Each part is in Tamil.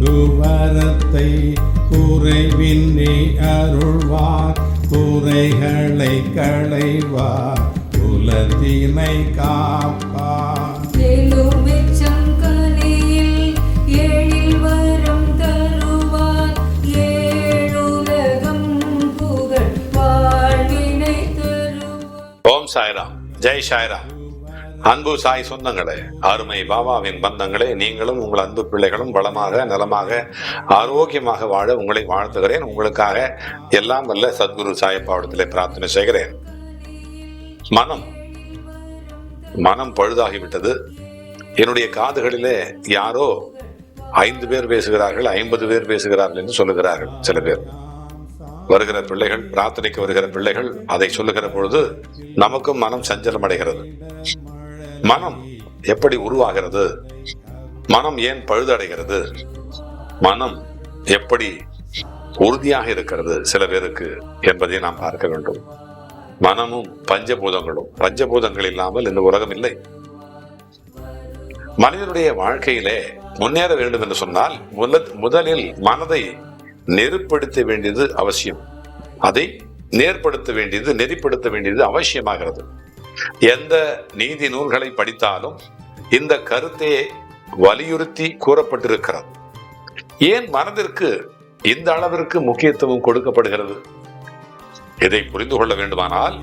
குவரத்தை குறைவின்றி அருள்வார். குறைகளை களைவார். குலத்தினை காப்பார். எலுமிச்சம் கனியில் எழில் வரம் தருவார். ஏழுலகம் புகழ் வாழ்வினை தருவார். ஓம் சாய்ராம். ஜெய் சாய்ராம். அன்பு சாய் சொந்தங்களே அருமை பாபாவின் பந்தங்களே நீங்களும் உங்கள் அன்பு பிள்ளைகளும் வளமாக நலமாக ஆரோக்கியமாக வாழ உங்களை வாழ்த்துகிறேன். உங்களுக்காக எல்லாம் வல்ல சத்குரு சாயப்பாவிடத்திலே பிரார்த்தனை செய்கிறேன். மனம் மனம் பழுதாகிவிட்டது. என்னுடைய காதுகளிலே யாரோ ஐந்து பேர் பேசுகிறார்கள் ஐம்பது பேர் பேசுகிறார்கள் என்று சொல்லுகிறார்கள் சில பேர். வருகிற பிள்ளைகள் பிரார்த்தனைக்கு வருகிற பிள்ளைகள் அதை சொல்லுகிற பொழுது நமக்கும் மனம் சஞ்சலம் அடைகிறது மனம் எப்படி உருவாகிறது? மனம் ஏன் பழுதடைகிறது? மனம் எப்படி உறுதியாக இருக்கிறது சில பேருக்கு என்பதை நாம் பார்க்க வேண்டும். மனமும் பஞ்சபூதங்களும் பஞ்சபூதங்கள் இல்லாமல் இந்த உலகம் இல்லை. மனிதனுடைய வாழ்க்கையிலே முன்னேற வேண்டும் என்று சொன்னால் முதல் முதலில் மனதை நெருப்படுத்த வேண்டியது அவசியம். அதை நேர்படுத்த வேண்டியது நெறிப்படுத்த வேண்டியது அவசியமாகிறது. எந்த நீதி நூல்களை படித்தாலும் இந்த கருத்தையே வலியுறுத்தி கூறப்பட்டிருக்கிறது. ஏன் மனதிற்கு இந்த அளவிற்கு முக்கியத்துவம் கொடுக்கப்படுகிறது? இதை புரிந்து கொள்ள வேண்டுமானால்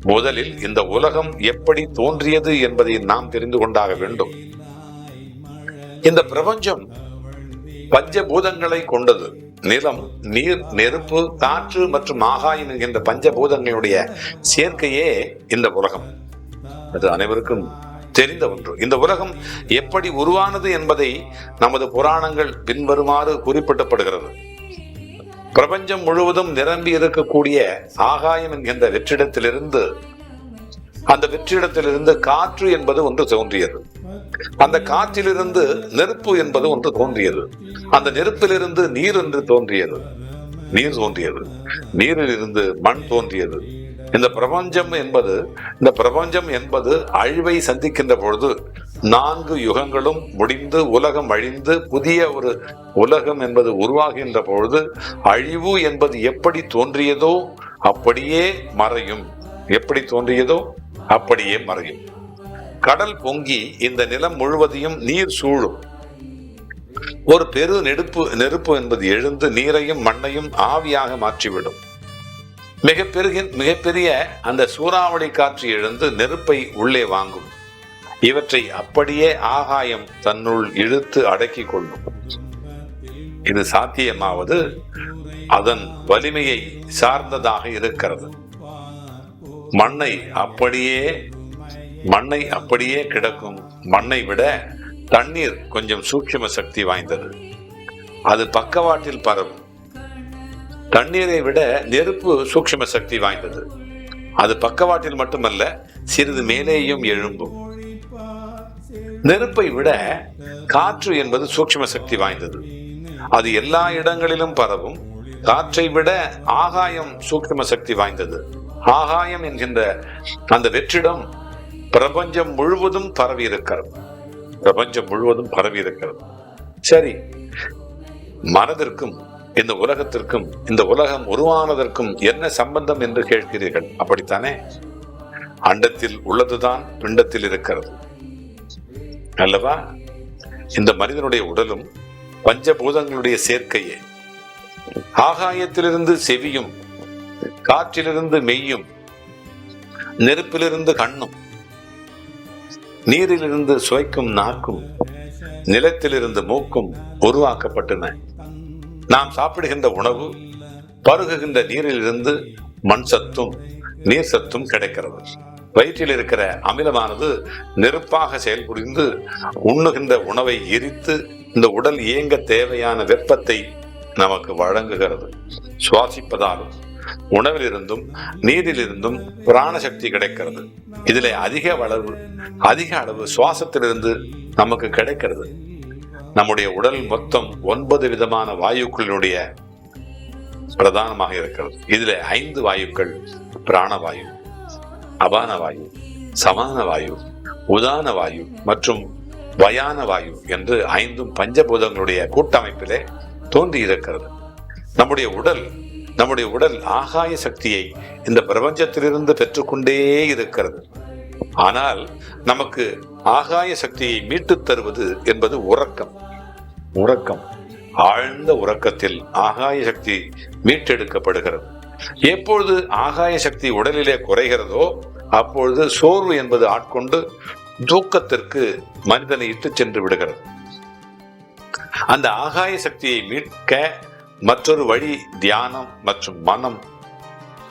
முதலில் இந்த உலகம் எப்படி தோன்றியது என்பதை நாம் தெரிந்து கொண்டாக வேண்டும். இந்த பிரபஞ்சம் பஞ்சபூதங்களை கொண்டது. நிலம் நீர் நெருப்பு காற்று மற்றும் ஆகாயம் என்கின்ற பஞ்சபூதங்களுடைய சேர்க்கையே இந்த உலகம். அது அனைவருக்கும் தெரிந்த ஒன்று. இந்த உலகம் எப்படி உருவானது என்பதை நமது புராணங்கள் பின்வருமாறு குறிப்பிடப்படுகிறது. பிரபஞ்சம் முழுவதும் நிரம்பி இருக்கக்கூடிய ஆகாயம் என்கின்ற வெற்றிடத்திலிருந்து அந்த வெற்றிடத்திலிருந்து காற்று என்பது ஒன்று தோன்றியது. அந்த காற்றிலிருந்து நெருப்பு என்பது ஒன்று தோன்றியது. அந்த நெருப்பிலிருந்து நீர் என்று தோன்றியது. நீர் தோன்றியது. நீரில் இருந்து மண் தோன்றியது. இந்த பிரபஞ்சம் என்பது இந்த பிரபஞ்சம் என்பது அழிவை சந்திக்கின்ற பொழுது நான்கு யுகங்களும் முடிந்து உலகம் அழிந்து புதிய ஒரு உலகம் என்பது உருவாகின்ற பொழுது அழிவு என்பது எப்படி தோன்றியதோ அப்படியே மறையும். எப்படி தோன்றியதோ அப்படியே மறையும். கடல் பொங்கி இந்த நிலம் முழுவதையும் நீர் சூழும். ஒரு பெரு நெருப்பு நெருப்பு என்பது எழுந்து நீரையும் மண்ணையும் ஆவியாக மாற்றிவிடும். மிக மிகப்பெரிய அந்த சூறாவளி காற்று எழுந்து நெருப்பை உள்ளே வாங்கும். இவற்றை அப்படியே ஆகாயம் தன்னுள் இழுத்து அடக்கி கொள்ளும். இது சாத்தியமாவது அதன் வலிமையை சார்ந்ததாக இருக்கிறது. மண்ணை அப்படியே மண்ணை அப்படியே கிடக்கும். மண்ணை விட தண்ணீர் கொஞ்சம் சூட்சும சக்தி வாய்ந்தது. அது பக்கவாட்டில் பரவும். தண்ணீரை விட நெருப்பு சூட்சும சக்தி வாய்ந்தது. அது பக்கவாட்டில் மட்டுமல்ல சிறிது மேலேயும் எழும்பும். நெருப்பை விட காற்று என்பது சூட்சும சக்தி வாய்ந்தது. அது எல்லா இடங்களிலும் பரவும். காற்றை விட ஆகாயம் சூட்சும சக்தி வாய்ந்தது. ஆகாயம் என்கின்ற அந்த வெற்றிடம் பிரபஞ்சம் முழுவதும் பரவி இருக்கிறது. பிரபஞ்சம் முழுவதும் பரவி இருக்கிறது. சரி. மனதிற்கும் இந்த உலகத்திற்கும் இந்த உலகம் உருவானதற்கும் என்ன சம்பந்தம் என்று கேட்கிறீர்கள்? அப்படித்தானே? அண்டத்தில் உள்ளதுதான் பிண்டத்தில் இருக்கிறது. அல்லவா? இந்த மனிதனுடைய உடலும் பஞ்சபூதங்களுடைய சேர்க்கையே. ஆகாயத்திலிருந்து செவியும் காற்றிலிருந்து மெய்யும் நெருப்பிலிருந்து கண்ணும் நீரிலிருந்து சுவைக்கும் நாக்கும் நிலத்திலிருந்து மூக்கும் உருவாக்கப்பட்டன. நாம் சாப்பிடுகின்ற உணவு பருகுகின்ற நீரிலிருந்து மண் சத்தும் நீர் சத்தும் கிடைக்கிறது. வயிற்றில் இருக்கிற அமிலமானது நெருப்பாக செயல்புரிந்து உண்ணுகின்ற உணவை எரித்து இந்த உடல் இயங்க தேவையான வெப்பத்தை நமக்கு வழங்குகிறது. சுவாசிப்பதாலும் உணவிலிருந்தும் நீரிலிருந்தும் பிராணசக்தி கிடைக்கிறது. இதில் அதிக வளர்வு அதிக அளவு சுவாசத்திலிருந்து நமக்கு கிடைக்கிறது. நம்முடைய உடல் மொத்தம் ஒன்பது விதமான வாயுக்களினுடைய பிரதானமாக இருக்கிறது. இதில் ஐந்து வாயுக்கள் பிராணவாயு அபான வாயு சமான வாயு உதான வாயு மற்றும் வயான வாயு என்று ஐந்தும் பஞ்சபூதங்களுடைய கூட்டமைப்பிலே தோன்றி இருக்கிறது நம்முடைய உடல் நம்முடைய உடல் ஆகாய சக்தியை இந்த பிரபஞ்சத்திலிருந்து பெற்றுக்கொண்டே இருக்கிறது. ஆனால் நமக்கு ஆகாய சக்தியை மீட்டுத் தருவது என்பது உறக்கம். உறக்கம். ஆழ்ந்த உறக்கத்தில் ஆகாய சக்தி மீட்டெடுக்கப்படுகிறது. எப்பொழுது ஆகாய சக்தி உடலிலே குறைகிறதோ அப்பொழுது சோர்வு என்பது ஆட்கொண்டு தூக்கத்திற்கு மனிதனை இட்டு சென்று விடுகிறது. அந்த ஆகாய சக்தியை மீட்க மற்றொரு வழி தியானம் மற்றும் மனம்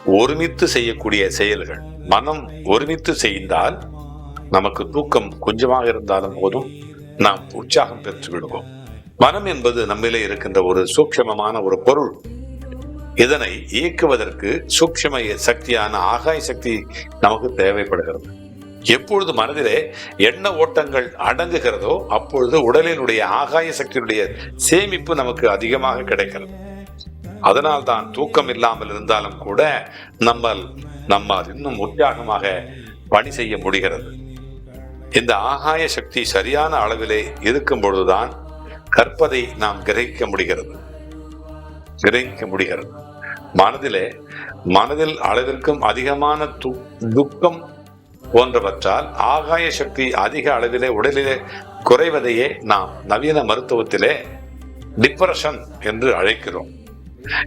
ஒருமித்து செய்யக்கூடிய செயல்கள். மனம் ஒருமித்து செய்தால் நமக்கு தூக்கம் கொஞ்சமாக இருந்தாலும் போதும். நாம் உற்சாகம் பெற்று விடுவோம். மனம் என்பது நம்மிலே இருக்கின்ற ஒரு சூக்ஷமமான ஒரு பொருள். இதனை இயக்குவதற்கு சூக்ஷ்ம சக்தியான ஆகாய சக்தி நமக்கு தேவைப்படுகிறது. எப்பொழுது மனதிலே எண்ண ஓட்டங்கள் அடங்குகிறதோ அப்பொழுது உடலினுடைய ஆகாய சக்தியுடைய சேமிப்பு நமக்கு அதிகமாக கிடைக்கிறது. அதனால் தான் தூக்கம் இல்லாமல் இருந்தாலும் கூட நம்ம நம்மால் இன்னும் உற்சாகமாக பணி செய்ய முடிகிறது. இந்த ஆகாய சக்தி சரியான அளவிலே இருக்கும் பொழுதுதான் கற்பதை நாம் கிரகிக்க முடிகிறது. கிரகிக்க முடிகிறது. மனதிலே மனதில் அளவிற்கும் அதிகமான து- துக்கம் போன்றவற்றால் ஆகாய சக்தி அதிக அளவிலே உடலிலே குறைவதையே நாம் நவீன மருத்துவத்திலே டிப்ரெஷன் என்று அழைக்கிறோம்.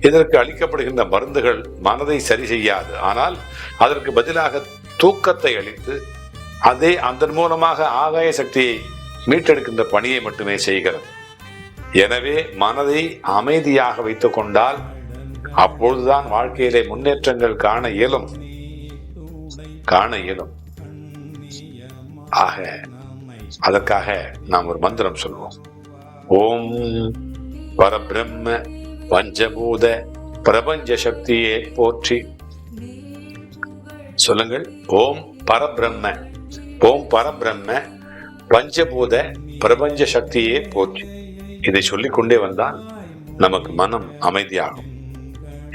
இதற்கு அளிக்கப்படுகின்ற மருந்துகள் மனதை சரி செய்யாது. ஆனால் அதற்கு பதிலாக தூக்கத்தை அளித்து அதே அதன் மூலமாக ஆகாய சக்தியை மீட்டெடுக்கின்ற பணியை மட்டுமே செய்கிறது. எனவே மனதை அமைதியாக வைத்துக் கொண்டால் அப்பொழுதுதான் வாழ்க்கையிலே முன்னேற்றங்கள் காண இயலும். காண இயலும். ஆக அதற்காக நாம் ஒரு மந்திரம் சொல்வோம். ஓம் பரபிரம்ம பஞ்சபூத பிரபஞ்ச சக்தியே போற்றி. சொல்லுங்கள். ஓம் பரபிரம்ம ஓம் பரபிரம்ம பஞ்சபூத பிரபஞ்ச சக்தியே போற்றி. இதை சொல்லிக்கொண்டே வந்தால் நமக்கு மனம் அமைதியாகும்.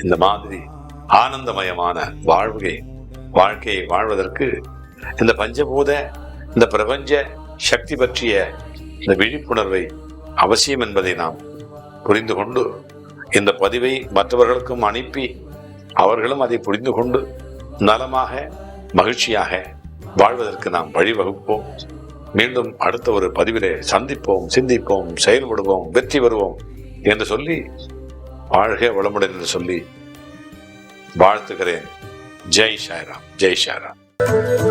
இந்த மாதிரி ஆனந்தமயமான வாழ்வை வாழ்க்கையை வாழ்வதற்கு இந்த பஞ்சபூத இந்த பிரபஞ்ச சக்தி பற்றிய இந்த விழிப்புணர்வை அவசியம் என்பதை நாம் புரிந்து கொண்டு இந்த பதிவை மற்றவர்களுக்கும் அனுப்பி அவர்களும் அதை புரிந்து கொண்டு நலமாக மகிழ்ச்சியாக வாழ்வதற்கு நாம் வழிவகுப்போம். மீண்டும் அடுத்த ஒரு பதிவிலே சந்திப்போம் சிந்திப்போம் செயல்படுவோம் வெற்றி பெறுவோம் என்று சொல்லி வாழ்க வளமுடன் என்று சொல்லி வாழ்த்துகிறேன். ஜெய் ஷாய்ராம் ஜெய் ஷாய்ராம்